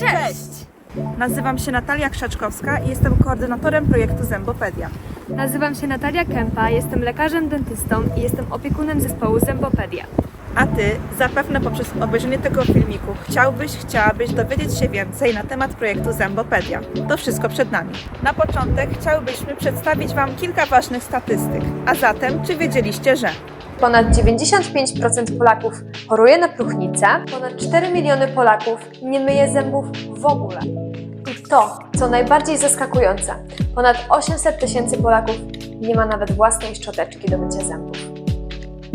Cześć! Nazywam się Natalia Krzaczkowska i jestem koordynatorem projektu Zębopedia. Nazywam się Natalia Kępa, jestem lekarzem dentystą i jestem opiekunem zespołu Zębopedia. A Ty zapewne poprzez obejrzenie tego filmiku chciałbyś, chciałabyś dowiedzieć się więcej na temat projektu Zębopedia. To wszystko przed nami. Na początek chciałbyśmy przedstawić Wam kilka ważnych statystyk. A zatem, czy wiedzieliście, że Ponad 95% Polaków choruje na próchnicę, ponad 4 miliony Polaków nie myje zębów w ogóle. I to, co najbardziej zaskakujące, ponad 800 tysięcy Polaków nie ma nawet własnej szczoteczki do mycia zębów.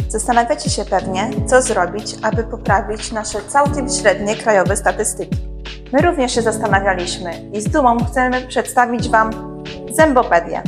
Zastanawiacie się pewnie, co zrobić, aby poprawić nasze całkiem średnie krajowe statystyki. My również się zastanawialiśmy i z dumą chcemy przedstawić Wam Zębopedię.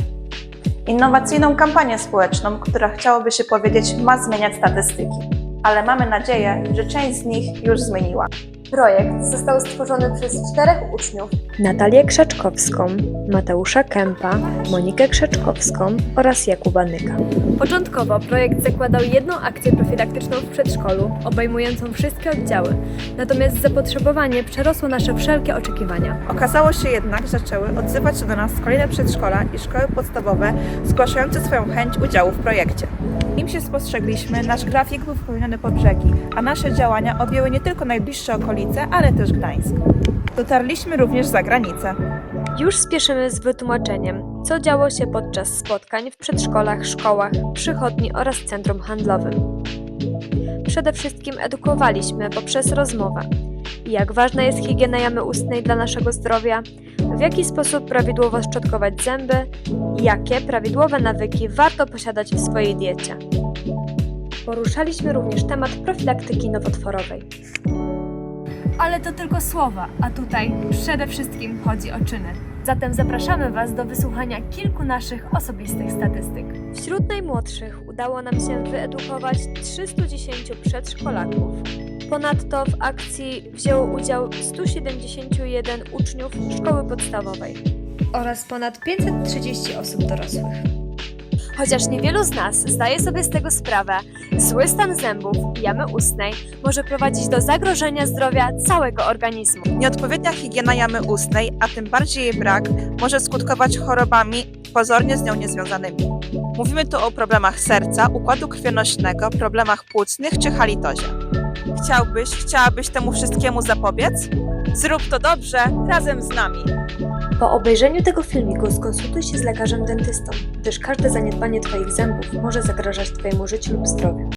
Innowacyjną kampanię społeczną, która chciałoby się powiedzieć ma zmieniać statystyki. Ale mamy nadzieję, że część z nich już zmieniła. Projekt został stworzony przez czterech uczniów Natalię Krzaczkowską, Mateusza Kępa, Monikę Krzaczkowską oraz Jakuba Nyka. Początkowo projekt zakładał jedną akcję profilaktyczną w przedszkolu, obejmującą wszystkie oddziały. Natomiast zapotrzebowanie przerosło nasze wszelkie oczekiwania. Okazało się jednak, że zaczęły odzywać się do nas kolejne przedszkola i szkoły podstawowe, zgłaszające swoją chęć udziału w projekcie. Im się spostrzegliśmy, nasz grafik był wypełniony po brzegi, a nasze działania objęły nie tylko najbliższe okolice, ale też Gdańsk. Dotarliśmy również za granicę. Już spieszymy z wytłumaczeniem, co działo się podczas spotkań w przedszkolach, szkołach, przychodni oraz centrum handlowym. Przede wszystkim edukowaliśmy poprzez rozmowę, jak ważna jest higiena jamy ustnej dla naszego zdrowia, w jaki sposób prawidłowo szczotkować zęby, jakie prawidłowe nawyki warto posiadać w swojej diecie. Poruszaliśmy również temat profilaktyki nowotworowej. Ale to tylko słowa, a tutaj przede wszystkim chodzi o czyny. Zatem zapraszamy Was do wysłuchania kilku naszych osobistych statystyk. Wśród najmłodszych udało nam się wyedukować 310 przedszkolaków. Ponadto w akcji wzięło udział 171 uczniów szkoły podstawowej oraz ponad 530 osób dorosłych. Chociaż niewielu z nas zdaje sobie z tego sprawę, zły stan zębów jamy ustnej może prowadzić do zagrożenia zdrowia całego organizmu. Nieodpowiednia higiena jamy ustnej, a tym bardziej jej brak, może skutkować chorobami pozornie z nią niezwiązanymi. Mówimy tu o problemach serca, układu krwionośnego, problemach płucnych czy halitozie. Chciałbyś, chciałabyś temu wszystkiemu zapobiec? Zrób to dobrze razem z nami. Po obejrzeniu tego filmiku skonsultuj się z lekarzem dentystą, gdyż każde zaniedbanie Twoich zębów może zagrażać Twojemu życiu lub zdrowiu.